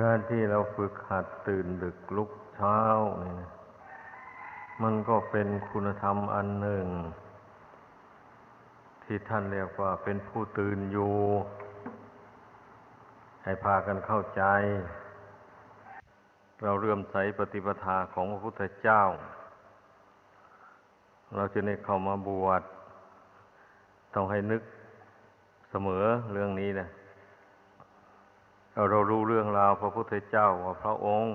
การที่เราฝึกหัดตื่นดึกลุกเช้านี่นะมันก็เป็นคุณธรรมอันหนึ่ง ที่ท่านเรียกว่าเป็นผู้ตื่นอยู่ ให้พากันเข้าใจ เราเรื่มใสปฏิปทาของพระพุทธเจ้า เราจะได้เข้ามาบวชต้องให้นึกเสมอเรื่องนี้นะ เรารู้เรื่องราวพระพุทธเจ้าว่าพระองค์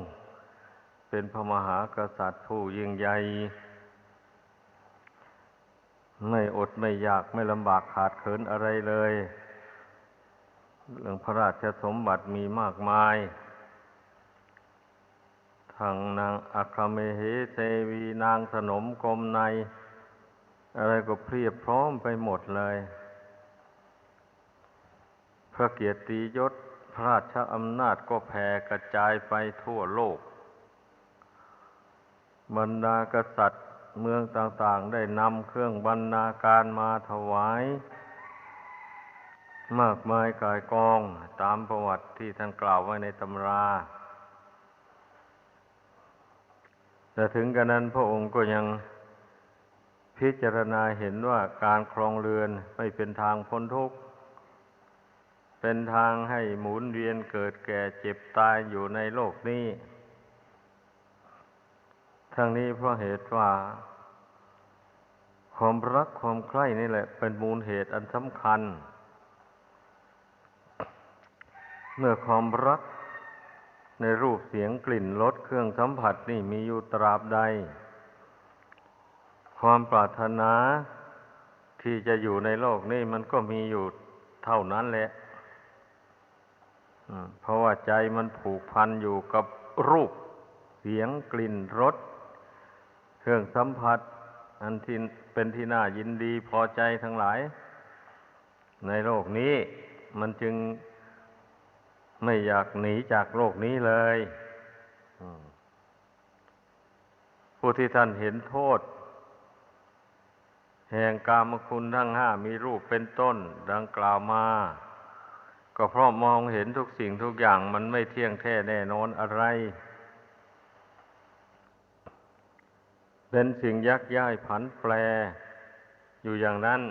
เป็นพระมหากษัตริย์ผู้ยิ่งใหญ่ไม่อดไม่อยากไม่ลำบากขาดเขินอะไรเลย เรื่องพระราชสมบัติมีมากมาย ทางนางอัครเมเหเทวีนางสนมกรมใน อะไรก็เพียบพร้อมไปหมดเลย พระเกียรติยศ ระราชอำนาจก็แผ่กระจายไปทั่วโลก บรรดากษัตริย์เมืองต่างๆ ได้นำเครื่องบรรณาการมาถวาย มากมายกายกองตามประวัติที่ท่านกล่าวไว้ในตำราแต่ถึงกระนั้นพระองค์ก็ยังพิจารณาเห็นว่าการครองเรือนไม่เป็นทางพ้นทุกข์ เป็นทางให้หมุนเวียนเกิดแก่เจ็บตายอยู่ในโลกนี้ ทั้งนี้เพราะเหตุว่าความรักความใคร่นี่แหละ เป็นมูลเหตุอันสำคัญ เมื่อความรักในรูปเสียงกลิ่นรสเครื่องสัมผัสนี่มีอยู่ตราบใด ความปรารถนาที่จะอยู่ในโลกนี้มันก็มีอยู่เท่านั้นแหละ เพราะว่าใจมันผูกพันอยู่กับรูป เสียงกลิ่นรสเครื่องสัมผัส อันที่เป็นที่น่ายินดีพอใจทั้งหลาย ในโลกนี้มันจึงไม่อยากหนีจากโลกนี้เลยผู้ที่ท่านเห็นโทษ แห่งกามคุณทั้งห้ามีรูปเป็นต้นดังกล่าวมา ก็เพราะมองเห็นทุกสิ่งทุกอย่างมันไม่เที่ยงแท้แน่นอนอะไร เป็นสิ่งยักย้ายผันแปร อยู่อย่างนั้น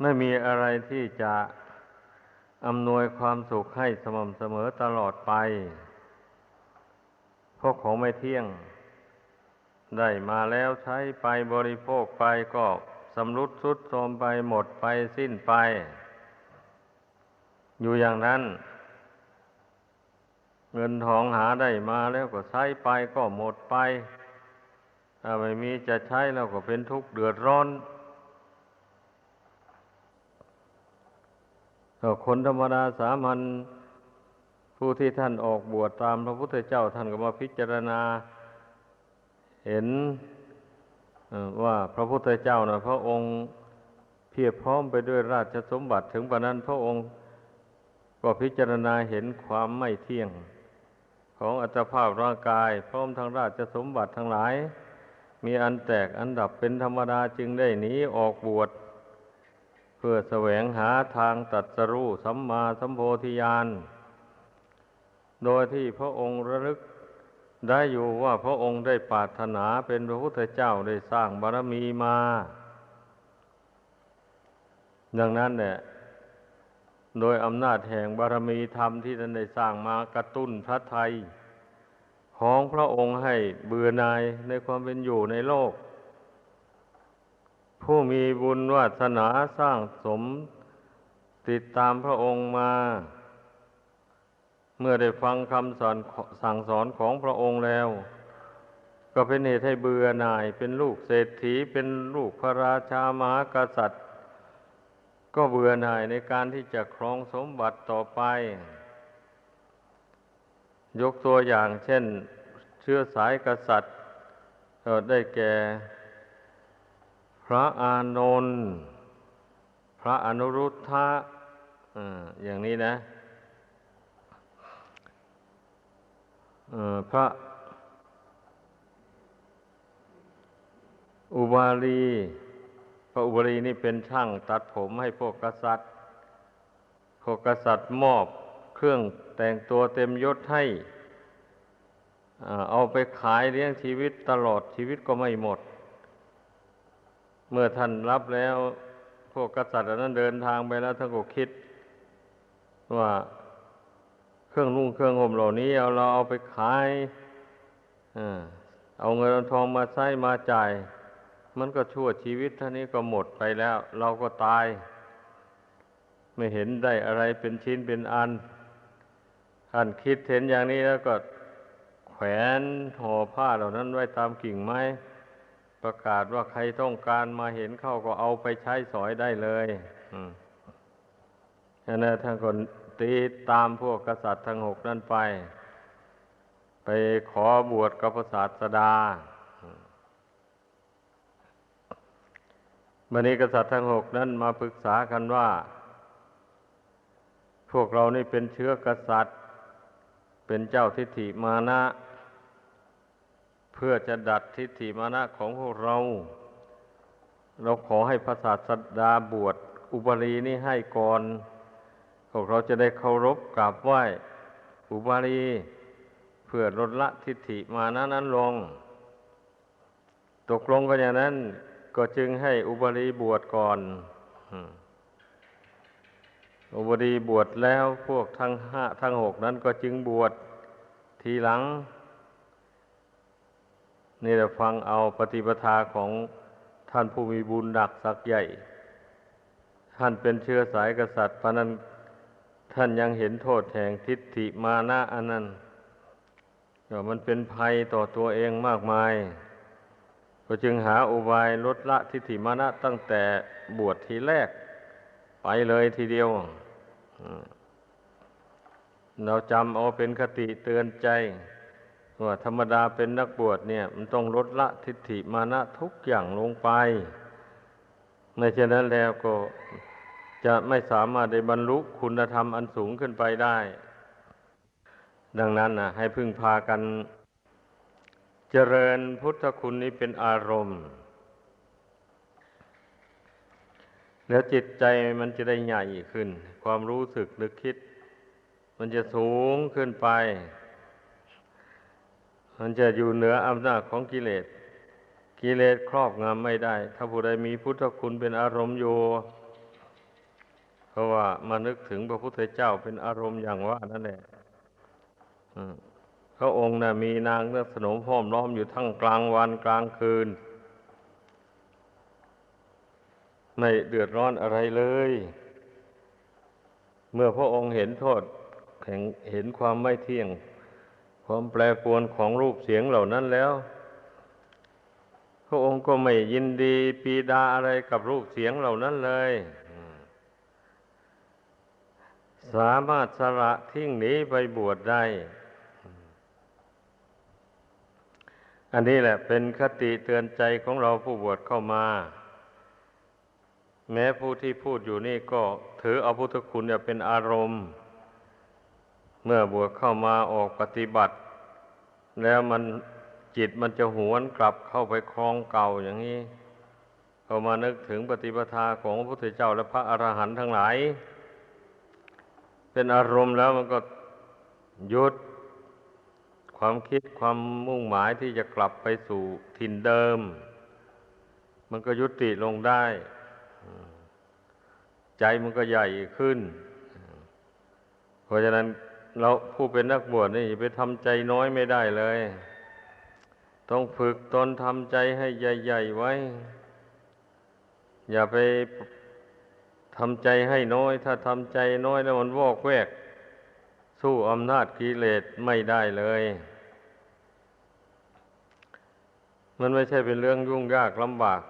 ไม่มีอะไรที่จะอำนวยความสุขให้สม่ำเสมอตลอดไปเพราะของไม่เที่ยง ได้มาแล้วใช้ไปบริโภคไปก็ สำรุดสุดโทมไปหมดไปสิ้นไป อยู่อย่างนั้น เงินทองหาได้มาแล้วก็ใช้ไปก็หมดไป ถ้าไม่มีจะใช้แล้วก็เป็นทุกข์เดือดร้อนคนธรรมดาสามัญผู้ที่ท่านออกบวชตามพระพุทธเจ้าท่านก็มาพิจารณา เห็น ว่าพระพุทธเจ้านะพระองค์เพียบพร้อมไปด้วยราชสมบัติถึงปานนั้น พระองค์ก็พิจารณาเห็นความไม่เที่ยง ของอัตภาพร่างกาย พร้อมทั้งราชสมบัติทั้งหลาย มีอันแตกอันดับเป็นธรรมดาจึงได้หนีออกบวชเพื่อแสวงหาทางตัดสรู้สัมมาสัมโพธิญาณโดยที่พระองค์ระลึก ได้อยู่ว่าพระองค์ได้ปรารถนาเป็นพระพุทธเจ้าได้สร้างบารมีมา ดังนั้นเนี่ยโดยอำนาจแห่งบารมีธรรมที่ท่านได้สร้างมากระตุ้นพระไทยของพระองค์ให้เบื่อหน่ายในความเป็นอยู่ในโลก ผู้มีบุญวาสนาสร้างสมติดตามพระองค์มา เมื่อได้ฟังคำสอนสั่งสอนของพระองค์แล้ว ก็เป็นเหตุให้เบื่อหน่าย เป็นลูกเศรษฐี เป็นลูกพระราชามหากษัตริย์ ก็เบื่อหน่ายในการที่จะครองสมบัติต่อไป ยกตัวอย่างเช่น เชื้อสายกษัตริย์ได้แก่ พระอานนท์พระอนุรุทธะอย่างนี้นะ พระอุบาลี พระอุบาลีนี่เป็นช่างตัดผมให้พวกกษัตริย์ พวกกษัตริย์มอบเครื่องแต่งตัวเต็มยศให้ เอาไปขายเลี้ยงชีวิตตลอดชีวิตก็ไม่หมด เมื่อท่านรับแล้ว พวกกษัตริย์นั้นเดินทางไปแล้วท่านก็คิดว่า เครื่องนุ่งเครื่องห่มเหล่านี้ เอาเราเอาไปขายเอาเงินทองมาใช้มาจ่าย มันก็ชั่วชีวิตท่านี้ก็หมดไปแล้ว เราก็ตาย ไม่เห็นได้อะไรเป็นชิ้นเป็นอันท่านคิดเห็นอย่างนี้แล้วก็แขวนห่อผ้าเหล่านั้นไว้ตามกิ่งไม้ประกาศว่าใครต้องการมาเห็นเข้าก็เอาไปใช้สอยได้เลยอันนั้นท่านก็ ตีตามพวกกษัตริย์ทั้งหกนั่นไป ไปขอบวชกับพระศาสดาบันนี้กษัตริย์ทั้งหกนั้นมาปรึกษากันว่า พวกเรานี่เป็นเชื้อกษัตริย์ เป็นเจ้าทิฏฐิมานะ เพื่อจะดัดทิฏฐิมานะของพวกเรา เราขอให้พระศาสดาบวชอุบาลีนี่ให้ก่อน พวกเราจะได้เคารพกราบไหว้อุบาลีเพื่อลดละทิฏฐิมานะนั้นลง ตกลงกันอย่างนั้น ก็จึงให้อุบาลีบวชก่อนอุบาลีบวชแล้วพวกทั้งห้าทั้งหกนั้นก็จึงบวชทีหลัง นี่เราฟังเอาปฏิปทาของท่านผู้มีบุญหนักสักใหญ่ ท่านเป็นเชื้อสายกษัตริย์พนัน ท่านยังเห็นโทษแห่งทิฏฐิมานะอันนั้นว่ามันเป็นภัยต่อตัวเองมากมาย ก็จึงหาอุบายลดละทิฏฐิมานะตั้งแต่บวชทีแรก ไปเลยทีเดียว เราจำเอาเป็นคติเตือนใจ ว่าธรรมดาเป็นนักบวชเนี่ย มันต้องลดละทิฏฐิมานะทุกอย่างลงไป ในเช่นนั้นแล้วก็ จะไม่สามารถได้บรรลุคุณธรรมอันสูงขึ้นไปได้ ดังนั้นนะให้พึ่งพากัน เจริญพุทธคุณนี้เป็นอารมณ์ แล้วจิตใจมันจะได้ใหญ่ขึ้น ความรู้สึกนึกคิด มันจะสูงขึ้นไป มันจะอยู่เหนืออำนาจของกิเลส กิเลสครอบงำไม่ได้ ถ้าผู้ใดมีพุทธคุณเป็นอารมณ์อยู่ เพราะว่ามานึกถึงพระพุทธเจ้าเป็นอารมณ์อย่างว่านั่นแหละพระองค์นะ่ะมีนางนสนมพ้อมล้อมอยู่ทั้งกลางวันกลางคืน ไม่เดือดร้อนอะไรเลย เมื่อพระองค์เห็นโทษแห่งเห็นความไม่เที่ยง ความแปรปรวนของรูปเสียงเหล่านั้นแล้ว พระองค์ก็ไม่ยินดีปีดาอะไรกับรูปเสียงเหล่านั้นเลย สามารถสละทิ้งหนีไปบวชได้ อันนี้แหละเป็นคติเตือนใจของเราผู้บวชเข้ามา แม้ผู้ที่พูดอยู่นี่ก็ถือเอาพุทธคุณเนี่ยเป็นอารมณ์ เมื่อบวชเข้ามาออกปฏิบัติ แล้วมันจิตมันจะหวนกลับเข้าไปคลองเก่าอย่างนี้ เข้ามานึกถึงปฏิปทาของพระพุทธเจ้าและพระอรหันต์ทั้งหลาย เป็นอารมณ์แล้วมันก็หยุดความคิดความมุ่งหมายที่จะกลับไปสู่ถิ่นเดิม มันก็ยุติลงได้ ใจมันก็ใหญ่ขึ้น เพราะฉะนั้นเราผู้เป็นนักบวชนี่ไปทำใจน้อยไม่ได้เลย ต้องฝึกตนทำใจให้ใหญ่ ๆ ไว้ อย่าไป ทำใจให้น้อย ถ้าทำใจน้อยแล้วมันวอกแวก สู้อำนาจกิเลสไม่ได้เลย มันไม่ใช่เป็นเรื่องยุ่งยากลำบาก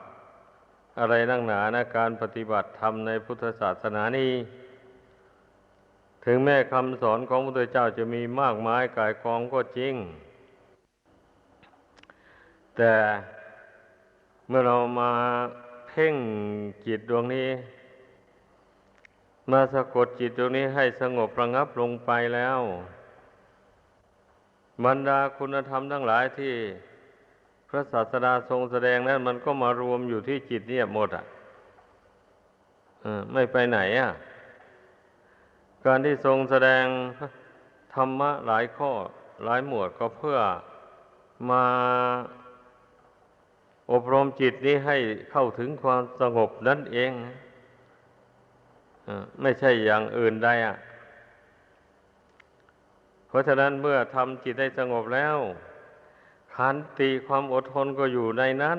อะไรนั่งหนานะการปฏิบัติธรรมในพุทธศาสนานี้ ถึงแม้คำสอนของพระพุทธเจ้าจะมีมากมายกายกองก็จริง แต่เมื่อเรามาเพ่งจิตดวงนี้ มาสะกดจิตตรงนี้ให้สงบระงับลงไปแล้ว บรรดาคุณธรรมทั้งหลายที่พระศาสดาทรงแสดงนั้น มันก็มารวมอยู่ที่จิตเนี่ยหมดอะไม่ไปไหนอะ การที่ทรงแสดงธรรมะหลายข้อหลายหมวดก็เพื่อมาอบรมจิตนี้ให้เข้าถึงความสงบนั่นเอง ไม่ใช่อย่างอื่นใดอะ เพราะฉะนั้นเมื่อทำจิตได้สงบแล้ว ขันติความอดทนก็อยู่ในนั้น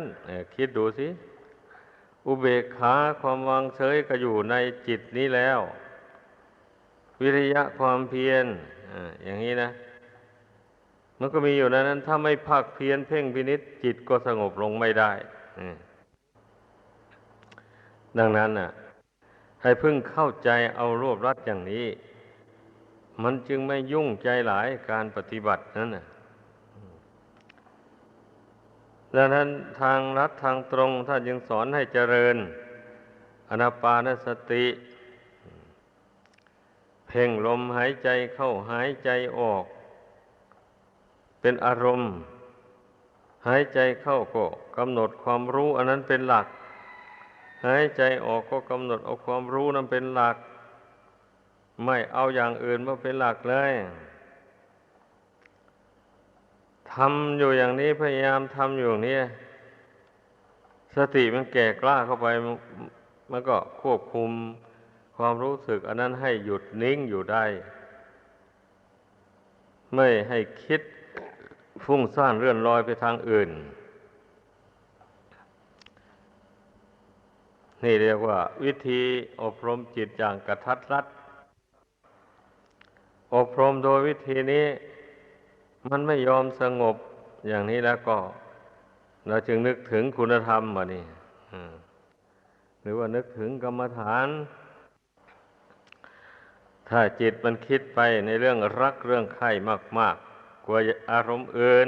คิดดูสิ อุเบกขาความวางเฉยก็อยู่ในจิตนี้แล้ว วิริยะความเพียรอย่างนี้นะ มันก็มีอยู่ในนั้น ถ้าไม่พักเพียรเพ่งพินิษจิตก็สงบลงไม่ได้ดังนั้นน่ะ ให้พึ่งเข้าใจเอารวบรัดอย่างนี้ มันจึงไม่ยุ่งใจหลายการปฏิบัตินั้นน่ะดังนั้นทางรัดทางตรงท่านจึงสอนให้เจริญ อนาปานสติ เพ่งลมหายใจเข้าหายใจออก เป็นอารมณ์ หายใจเข้าก็กำหนดความรู้ อันนั้นเป็นหลัก หายใจออกก็กำหนดเอาความรู้นั้นเป็นหลัก ไม่เอาอย่างอื่นมาเป็นหลักเลยทำอยู่อย่างนี้พยายามทำอยู่อย่างนี้ สติมันแก่กล้าเข้าไปมันก็ควบคุมความรู้สึก อันนั้นให้หยุดนิ่งอยู่ได้ ไม่ให้คิดฟุ้งซ่านเรื่อนลอยไปทางอื่น นี่เรียกว่า วิธีอบรมจิตอย่างกระทัดรัด อบรมโดยวิธีนี้ มันไม่ยอมสงบอย่างนี้แล้วก็ เราจึงนึกถึงคุณธรรมมานี่หรือว่านึกถึงกรรมฐาน ถ้าจิตมันคิดไปในเรื่องรักเรื่องไข่มาก ๆ กลัวอารมณ์อื่น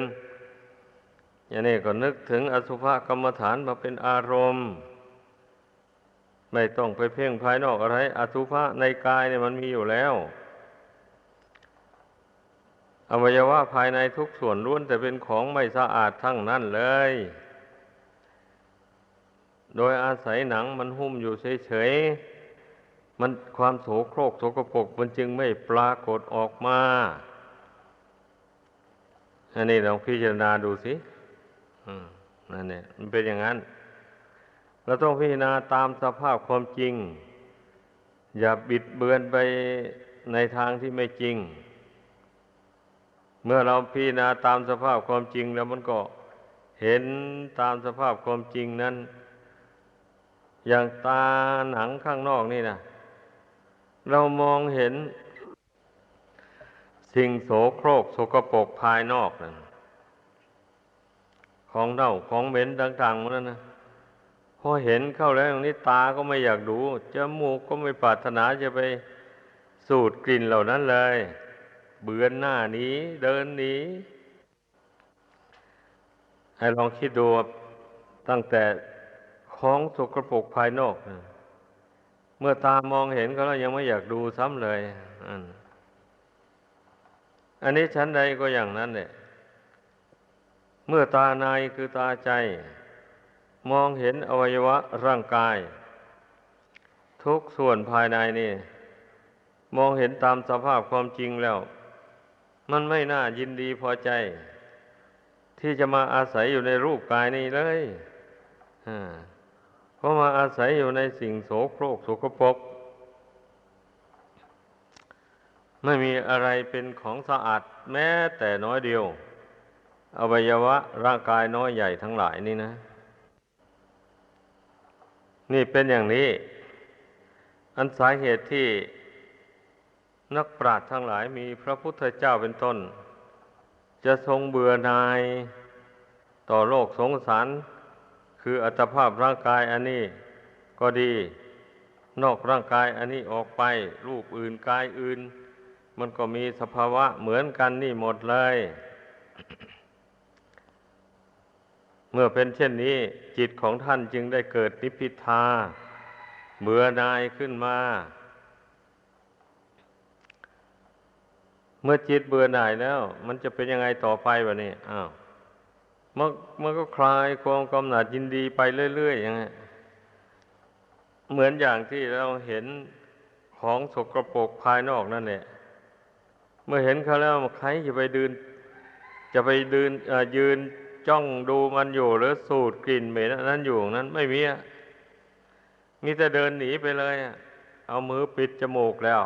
อย่างนี้ก็นึกถึงอสุภกรรมฐานมาเป็นอารมณ์ ไม่ต้องไปเพ่งภายนอกอะไรอสุภะในกายเนี่ยมันมีอยู่แล้วอวัยวะภายในทุกส่วนล้วนแต่เป็นของไม่สะอาดทั้งนั้นเลย โดยอาศัยหนังมันหุ้มอยู่เฉยๆ มันความโสโครกโสกปรกมันจึงไม่ปรากฏออกมา อันนี้ลองพิจารณาดูสินั่นเนี่ยมันเป็นอย่างนั้น เราต้องพิจารณาตามสภาพความจริง อย่าบิดเบือนไปในทางที่ไม่จริง เมื่อเราพิจารณาตามสภาพความจริงแล้วมันก็เห็นตามสภาพความจริงนั้น อย่างตาหนังข้างนอกนี่นะเรามองเห็น สิ่งโสโครกโสกปรกภายนอกนั่นของเน่าของเหม็นต่างๆมันนะ พอเห็นเข้าแล้วอย่างนี้ตาก็ไม่อยากดูจมูกก็ไม่ปรารถนาจะไปสูดกลิ่นเหล่านั้นเลย เบือนหน้านี้เดินนี้ ให้ลองคิดดูตั้งแต่ของสกปรกภายนอก เมื่อตามองเห็นก็แล้วยังไม่อยากดูซ้ำเลยอันอันนี้ชั้นใดก็อย่างนั้นเนี่ยเมื่อตาในคือตาใจ มองเห็นอวัยวะร่างกาย ทุกส่วนภายในนี่ มองเห็นตามสภาพความจริงแล้ว มันไม่น่ายินดีพอใจ ที่จะมาอาศัยอยู่ในรูปกายนี้เลยเพราะมาอาศัยอยู่ในสิ่งโสโครกสกปรกไม่มีอะไรเป็นของสะอาดแม้แต่น้อยเดียว อวัยวะร่างกายน้อยใหญ่ทั้งหลายนี่นะ นี่เป็นอย่างนี้ อันสาเหตุที่นักปราชญ์ทั้งหลายมีพระพุทธเจ้าเป็นต้น จะทรงเบื่อนายต่อโลกสงสาร คืออัตภาพร่างกายอันนี้ก็ดี นอกร่างกายอันนี้ออกไป รูปอื่นกายอื่น มันก็มีสภาวะเหมือนกันนี่หมดเลย เมื่อเป็นเช่นนี้จิตของท่านจึงได้เกิดนิพพิทาเบื่อนายขึ้นมา เมื่อจิตเบื่อหน่ายแล้ว มันจะเป็นยังไงต่อไปวะนี่อ้าวมันมันก็คลายความกำหนัดยินดีไปเรื่อยๆอย่างเงี้เหมือนอย่างที่เราเห็นของสกรปรกภายนอกนั่นแหละ เมื่อเห็นเขาแล้วใครจะไปดืน จะไปดืนยืน จ้องดูมันอยู่หรือสูดกลิ่นเหม็นนั้นอยู่นั้นไม่มีอะมีแต่เดินหนีไปเลยอะเอามือปิดจมูกแล้ว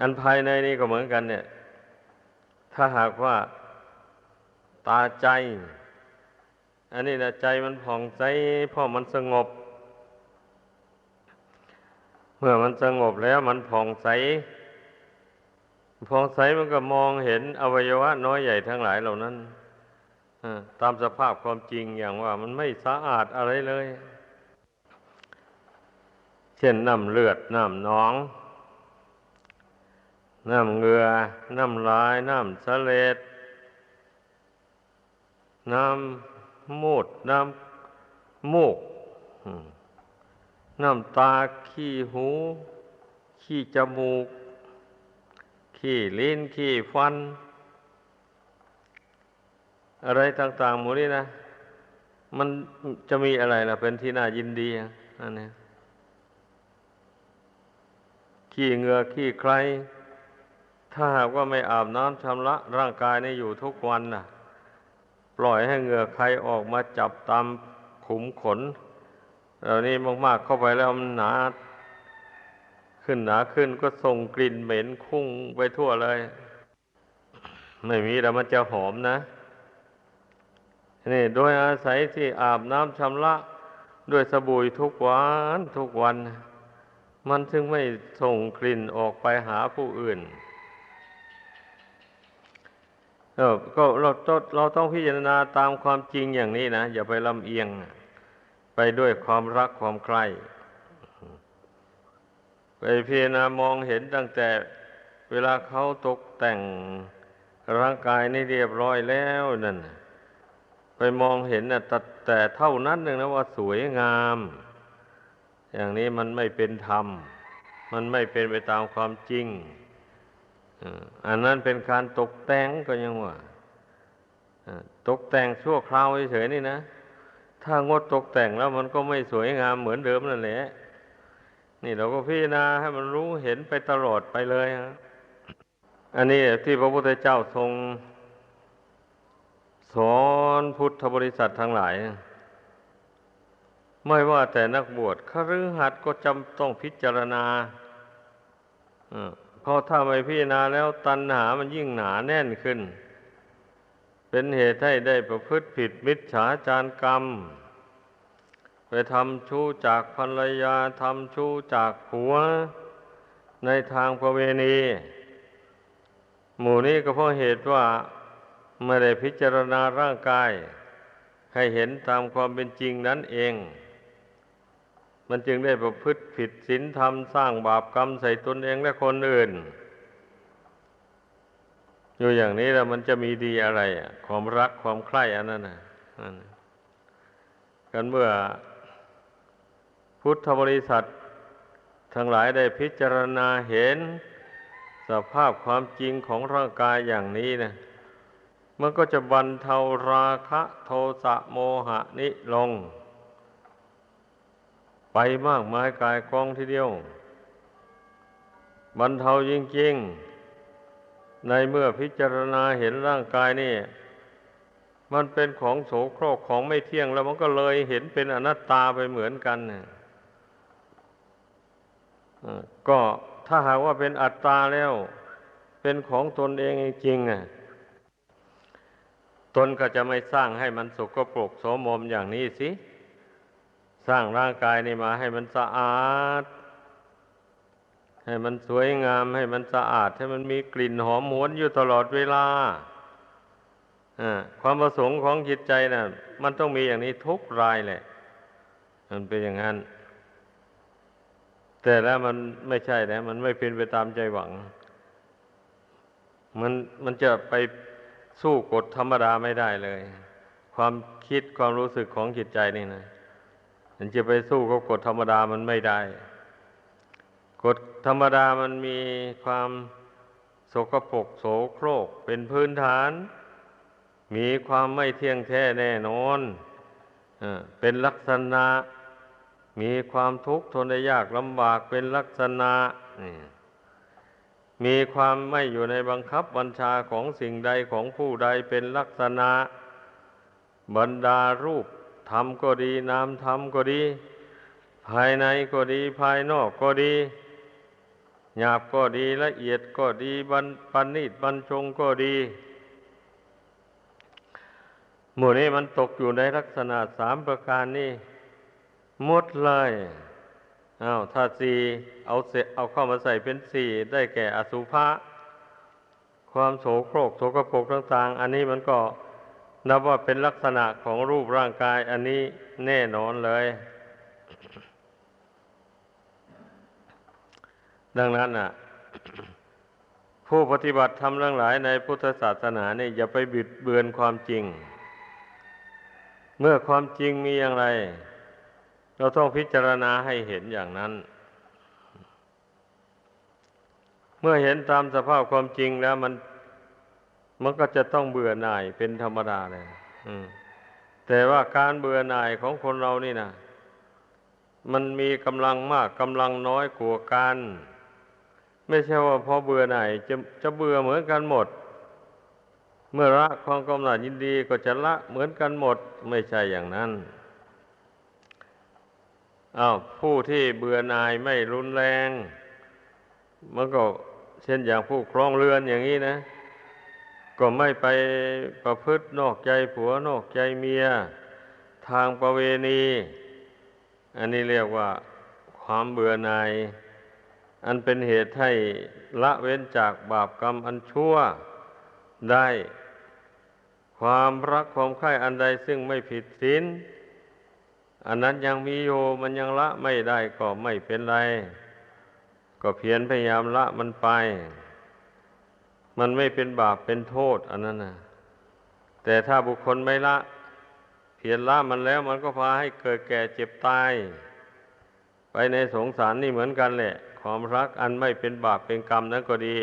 อันภายในนี่ก็เหมือนกันเนี่ย ถ้าหากว่าตาใจ อันนี้นะใจมันผ่องใสเพราะมันสงบ เมื่อมันสงบแล้วมันผ่องใส ผ่องใสมันก็มองเห็นอวัยวะน้อยใหญ่ทั้งหลายเหล่านั้นตามสภาพความจริงอย่างว่ามันไม่สะอาดอะไรเลย เช่นน้ำเลือดน้ำหนอง น้ำเหงือ น้ำลาย น้ำสะเลดน้ำมูด น้ำมูก น้ำตา ขี้หู ขี้จมูก ขี้ลิ้นขี้ฟัน อะไรต่างๆหมดนี้นะ มันจะมีอะไรล่ะ เป็นที่น่ายินดีอันนี้ขี้เงือขี้ใคร ถ้าหากว่าไม่อาบน้ำชำระร่างกายนี่อยู่ทุกวันน่ะ ปล่อยให้เงือใครออกมาจับตามขุมขนเหล่านี้มากๆเข้าไปแล้วมันหนา ขึ้นหนาขึ้นก็ส่งกลิ่นเหม็นคุ้งไปทั่วเลย ไม่มีแล้วมันจะหอมนะนี่โดยอาศัยที่อาบน้ำชำระด้วยสบู่ทุกวันทุกวัน มันถึงไม่ส่งกลิ่นออกไปหาผู้อื่นเออก็เราเราต้องพิจารณาตามความจริงอย่างนี้นะ อย่าไปลำเอียง ไปด้วยความรักความใคร่ ไปพิจารณามองเห็นตั้งแต่เวลาเขาตกแต่งร่างกายนี่เรียบร้อยแล้วนั่นไปมองเห็นนะแต่แต่เท่านั้นหนึ่งนะว่าสวยงาม อย่างนี้มันไม่เป็นธรรม มันไม่เป็นไปตามความจริงอันนั้นเป็นการตกแต่งก็ยังว่าตกแต่งชั่วคราวเฉยๆนี่นะ ถ้างดตกแต่งแล้วมันก็ไม่สวยงามเหมือนเดิมนั่นแหละ นี่เราก็พิจารณาให้มันรู้เห็นไปตลอดไปเลยฮะอันนี้ที่พระพุทธเจ้าทรง สอนพุทธบริษัททั้งหลาย ไม่ว่าแต่นักบวชคฤหัสถ์ก็จำต้องพิจารณาเพราะถ้าไม่พิจารณาแล้วตัณหามันยิ่งหนาแน่นขึ้น เป็นเหตุให้ได้ประพฤติผิดมิจฉาจารกรรม ไปทำชู้จากภรรยาทำชู้จากผัว ในทางประเวณี หมู่นี้ก็เพราะเหตุว่าไม่ได้พิจารณาร่างกาย ให้เห็นตามความเป็นจริงนั้นเอง มันจึงได้ประพฤติผิดศีลธรรมสร้างบาปกรรมใส่ตนเองและคนอื่น อยู่อย่างนี้แล้วมันจะมีดีอะไร ความรักความใคร่อันนั้นนะนั่นนะกันเมื่อ พุทธบริษัท ทั้งหลายได้พิจารณาเห็นสภาพความจริงของร่างกายอย่างนี้นะมันก็จะบรรเทาราคะโทสะโมหะนิลง ไปมากมายกายกองทีเดียว บรรเทาจริงๆ ในเมื่อพิจารณาเห็นร่างกายนี่ มันเป็นของโสโครกของไม่เที่ยงแล้วมันก็เลยเห็นเป็นอนัตตาไปเหมือนกันนะ ก็ถ้าหากว่าเป็นอัตตาแล้ว เป็นของตนเองจริงอะตนก็จะไม่สร้างให้มันสกปรกโสมมอย่างนี้สิ สร้างร่างกายนี่มาให้มันสะอาด ให้มันสวยงาม ให้มันสะอาด ให้มันมีกลิ่นหอมหวนอยู่ตลอดเวลาอ่าความประสงค์ของจิตใจนะ่ะ มันต้องมีอย่างนี้ทุกรายแหละ มันเป็นอย่างนั้น แต่แล้วมันไม่ใช่นะมันไม่เป็นไปตามใจหวัง มันมันจะไปสู้กฎธรรมดาไม่ได้เลย ความคิดความรู้สึกของจิตใจนี่นะมันจะไปสู้กับกฎธรรมดามันไม่ได้ กฎธรรมดามันมีความโสกปรกโสโครกเป็นพื้นฐาน มีความไม่เที่ยงแท้แน่นอนอเป็นลักษณะ มีความทุกข์ทนได้ยากลำบากเป็นลักษณะ มีความไม่อยู่ในบังคับบัญชาของสิ่งใดของผู้ใดเป็นลักษณะ บรรดารูปธรรมก็ดี นามธรรมก็ดี ภายในก็ดีภายนอกก็ดีหยาบก็ดีละเอียดก็ดีบันปันนิดบรรจงก็ดีหมู่นี้มันตกอยู่ในลักษณะสามประการนี้ หมดเลยอา้าวถ้าสี่เอาเสเอาเข้ามาใส่เป็นสี่ได้แก่อสุภะความโสโครกโสกโปรกต่าง ๆ อันนี้มันก็นับว่าเป็นลักษณะของรูปร่างกาย อันนี้แน่นอนเลย ดังนั้นน่ะ ผู้ปฏิบัติทำทั้งหลายในพุทธศาสนาเนี่ยอย่าไปบิดเบือนความจริง เมื่อความจริงมีอย่างไร เราต้องพิจารณาให้เห็นอย่างนั้น เมื่อเห็นตามสภาพความจริงแล้วมันมันก็จะต้องเบื่อหน่ายเป็นธรรมดาเลยแต่ว่าการเบื่อหน่ายของคนเรานี่นะมันมีกำลังมากกำลังน้อยกว่ากันไม่ใช่ว่าพอเบื่อหน่ายจะจะเบื่อเหมือนกันหมด เมื่อละความกำหนัดยินดีก็จะละเหมือนกันหมด ไม่ใช่อย่างนั้น อา้าวผู้ที่เบื่อหน่ายไม่รุนแรง มันก็เช่นอย่างผู้ครองเรือนอย่างนี้นะ ก็ไม่ไปประพฤตินอกใจผัวนอกใจเมีย ทางประเวณี อันนี้เรียกว่าความเบื่อหน่าย อันเป็นเหตุให้ละเว้นจากบาปกรรมอันชั่วได้ ความรักความใคร่อันใดซึ่งไม่ผิดศีล อันนั้นยังมีโยมันยังละไม่ได้ก็ไม่เป็นไร ก็เพียรพยายามละมันไป มันไม่เป็นบาปเป็นโทษ อันนั้นนะแต่ถ้าบุคคลไม่ละ เพียรละมันแล้วมันก็พาให้เกิดแก่เจ็บตาย ไปในสงสารนี่เหมือนกันแหละ ความรักอันไม่เป็นบาปเป็นกรรมนั้นก็ดี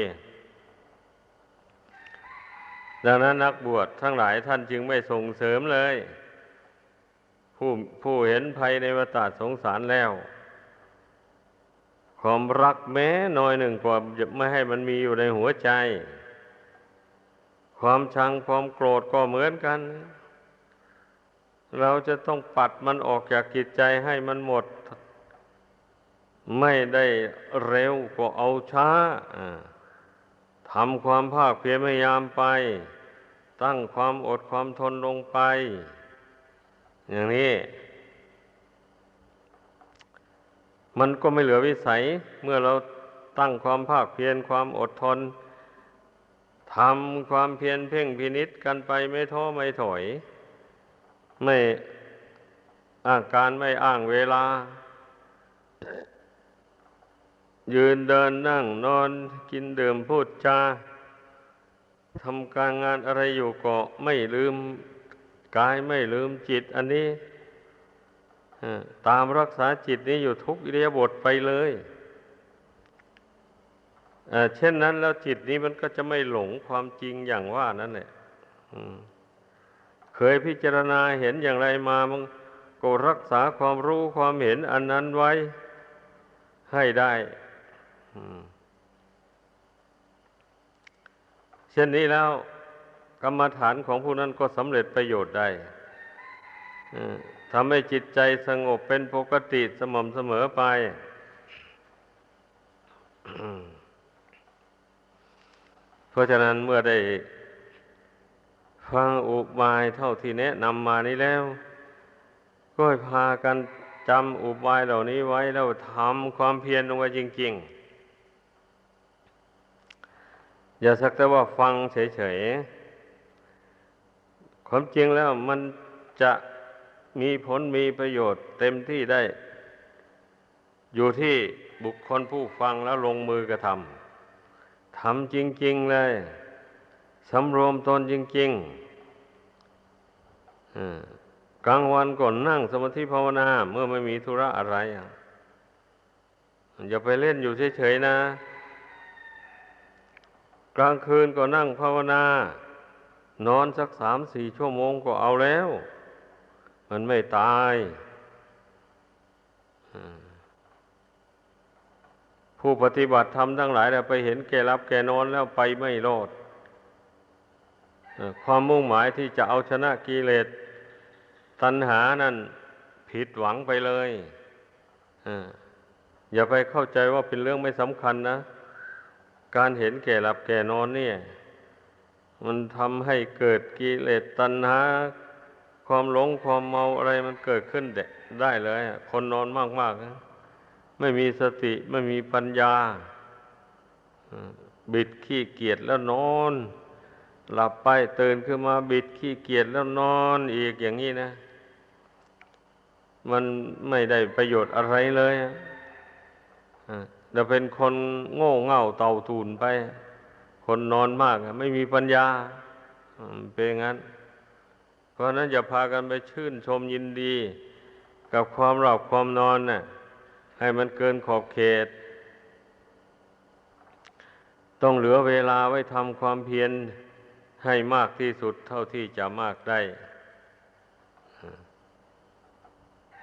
ดังนั้นนักบวชทั้งหลายท่านจึงไม่ส่งเสริมเลย ผู้ผู้เห็นภัยในวัฏสงสารแล้ว ความรักแม้น้อยหนึ่งกว่าไม่ให้มันมีอยู่ในหัวใจ ความชังความโกรธก็เหมือนกัน เราจะต้องปัดมันออกจากกิจใจให้มันหมด ไม่ได้เร็วก็เอาช้าทำความภาคเพียรพยายามไป ตั้งความอดความทนลงไป อย่างนี้ มันก็ไม่เหลือวิสัยเมื่อเราตั้งความภาคเพียรความอดทนทำความเพียรเพ่งพินิษกันไปไม่ท้อไม่ถอย ไม่อ้างการไม่อ้างเวลา ยืนเดินนั่งนอนกินดื่มพูดจาทำการงานอะไรอยู่ก็ไม่ลืม กายไม่ลืมจิต อันนี้ตามรักษาจิตนี้อยู่ทุกอิริยาบถไปเลยเช่นนั้นแล้วจิตนี้มันก็จะไม่หลงความจริงอย่างว่านั่นแหละเคยพิจารณาเห็นอย่างไรมามันก็รักษาความรู้ความเห็นอันนั้นไว้ให้ได้เช่นนี้แล้ว กรรมฐานของผู้นั้นก็สำเร็จประโยชน์ได้ทำให้จิตใจสงบเป็นปกติสม่ำเสมอไป เพราะฉะนั้นเมื่อได้ฟังอุบายเท่าที่แนะนำมานี้แล้ว ก็ให้พากันจำอุบายเหล่านี้ไว้แล้วทำความเพียรลงไปจริง ๆ อย่าสักแต่ว่าฟังเฉยๆ ความจริงแล้วมันจะมีผลมีประโยชน์เต็มที่ได้ อยู่ที่บุคคลผู้ฟังแล้วลงมือกระทำทำจริง ๆ เลยสำรวมตนจริงๆกลางวันก่อนนั่งสมาธิภาวนา เมื่อไม่มีธุระอะไร อย่าไปเล่นอยู่เฉยๆนะ กลางคืนก็นั่งภาวนา นอนสักสามสี่ชั่วโมงก็เอาแล้ว มันไม่ตายผู้ปฏิบัติธรรมทั้งหลายไปเห็นแก่รับแก่นอนแล้วไปไม่รอดความมุ่งหมายที่จะเอาชนะกิเลสตัณหานั่นผิดหวังไปเลยอย่าไปเข้าใจว่าเป็นเรื่องไม่สำคัญนะ การเห็นแก่หลับแก่นอนเนี่ย มันทำให้เกิดกิเลสตัณหา ความหลงความเมาอะไรมันเกิดขึ้นได้เลย คนนอนมากๆนะไม่มีสติไม่มีปัญญา บิดขี้เกียจแล้วนอน หลับไปตื่นขึ้นมาบิดขี้เกียจแล้วนอนอีกอย่างนี้นะ มันไม่ได้ประโยชน์อะไรเลยจะเป็นคนโง่เง่าเต่าตูนไป คนนอนมากไม่มีปัญญาเป็นงั้น เพราะนั้นอย่าพากันไปชื่นชมยินดี กับความหลับความนอนนะ่ะให้มันเกินขอบเขต ต้องเหลือเวลาไว้ทำความเพียรให้มากที่สุดเท่าที่จะมากได้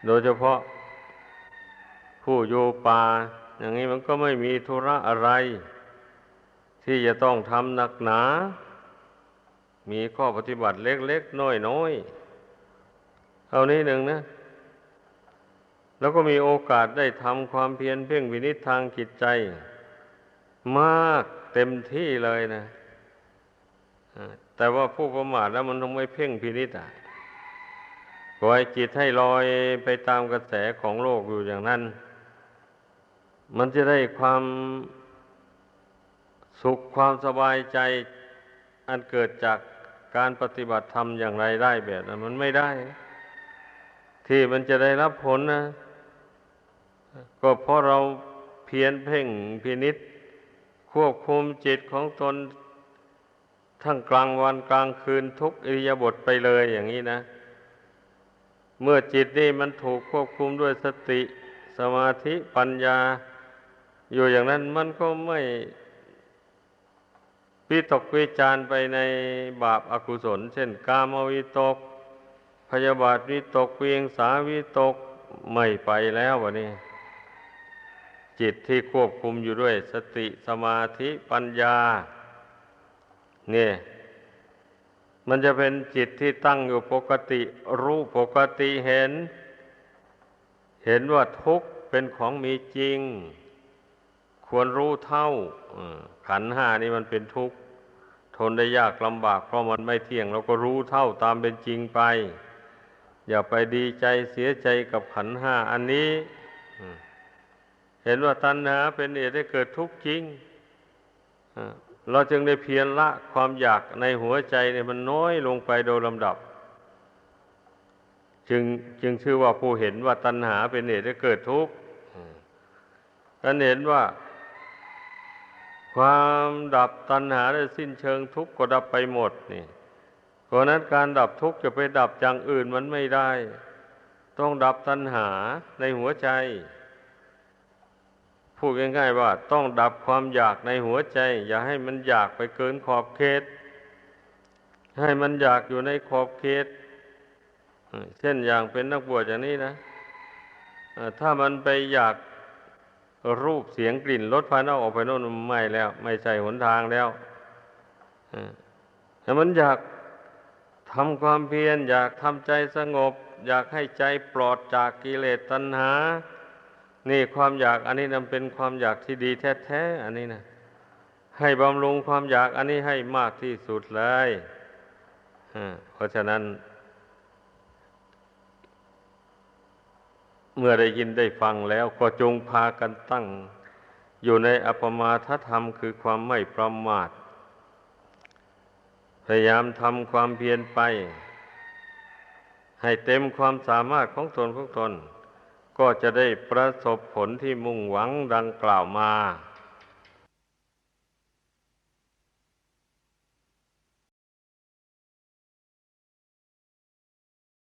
โดยเฉพาะผู้อยู่ป่าอย่างนี้มันก็ไม่มีธุระอะไร ที่จะต้องทำหนักหนา มีข้อปฏิบัติเล็กๆ น้อยๆ เอานี้หนึ่งนะ แล้วก็มีโอกาสได้ทำความเพียรเพ่งวินิจทางจิตใจ มากเต็มที่เลยนะ แต่ว่าผู้ประมาทแล้วมันต้องไม่เพ่งพินิจอะปล่อยจิตให้ลอยไปตามกระแสของโลกอยู่อย่างนั้น มันจะได้ความ สุขความสบายใจอันเกิดจากการปฏิบัติธรรมอย่างไรได้แบบนั้นมันไม่ได้ ที่มันจะได้รับผลนะ ก็เพราะเราเพียนเพ่งพินิษควบคุมจิตของตนทั้งกลางวันกลางคืนทุกอิริยาบถไปเลยอย่างนี้นะ เมื่อจิตนี่มันถูกควบคุมด้วยสติสมาธิปัญญา อยู่อย่างนั้นมันก็ไม่ วิตกวิจารไปในบาปอากุศล เช่น กามวิตก พยาบาทวิตกเวียงสาวิตกไม่ไปแล้ววะนี่จิตที่ควบคุมอยู่ด้วยสติสมาธิปัญญา เนี่ย มันจะเป็นจิตที่ตั้งอยู่ปกติ รู้ปกติเห็น เห็นว่าทุกข์เป็นของมีจริง ควรรู้เท่าขันห้านี่มันเป็นทุกข์ ทนได้ยากลำบาก เพราะมันไม่เที่ยง เราก็รู้เท่าตามเป็นจริงไป อย่าไปดีใจเสียใจกับขันห้าอันนี้เห็นว่าตัณหาเป็นเหตุให้เกิดทุกข์จริงเราจึงได้เพียรละความอยากในหัวใจเนี่ยมันน้อยลงไปโดยลำดับ จึงจึงชื่อว่าผู้เห็นว่าตัณหาเป็นเหตุให้เกิดทุกข์ท่านเห็นว่า ความดับตัณหาได้สิ้นเชิงทุกข์ก็ดับไปหมดนี่เพราะนั้นการดับทุกข์จะไปดับอย่างอื่นมันไม่ได้ ต้องดับตัณหาในหัวใจ พูดง่ายๆว่า ต้องดับความอยากในหัวใจ อย่าให้มันอยากไปเกินขอบเขต ให้มันอยากอยู่ในขอบเขต เช่นอย่างเป็นนักบวชอย่างนี้นะถ้ามันไปอยาก รูปเสียงกลิ่นรสภายนอกออกไปโน่นไม่แล้ว ไม่ใช่หนทางแล้วแต่มันอยากทำความเพียรอยากทำใจสงบ อยากให้ใจปลอดจากกิเลสตัณหา นี่ความอยากอันนี้นันเป็นความอยากที่ดีแท้ๆอันนี้นะให้บำรุงความอยากอันนี้ให้มากที่สุดเลยเพราะฉะนั้น เมื่อได้ยินได้ฟังแล้วก็จงพากันตั้ง อยู่ในอปมาทธรรมคือความไม่ประมาท พยายามทำความเพียรไป ให้เต็มความสามารถของตนของตน ก็จะได้ประสบผลที่มุ่งหวังดังกล่าวมา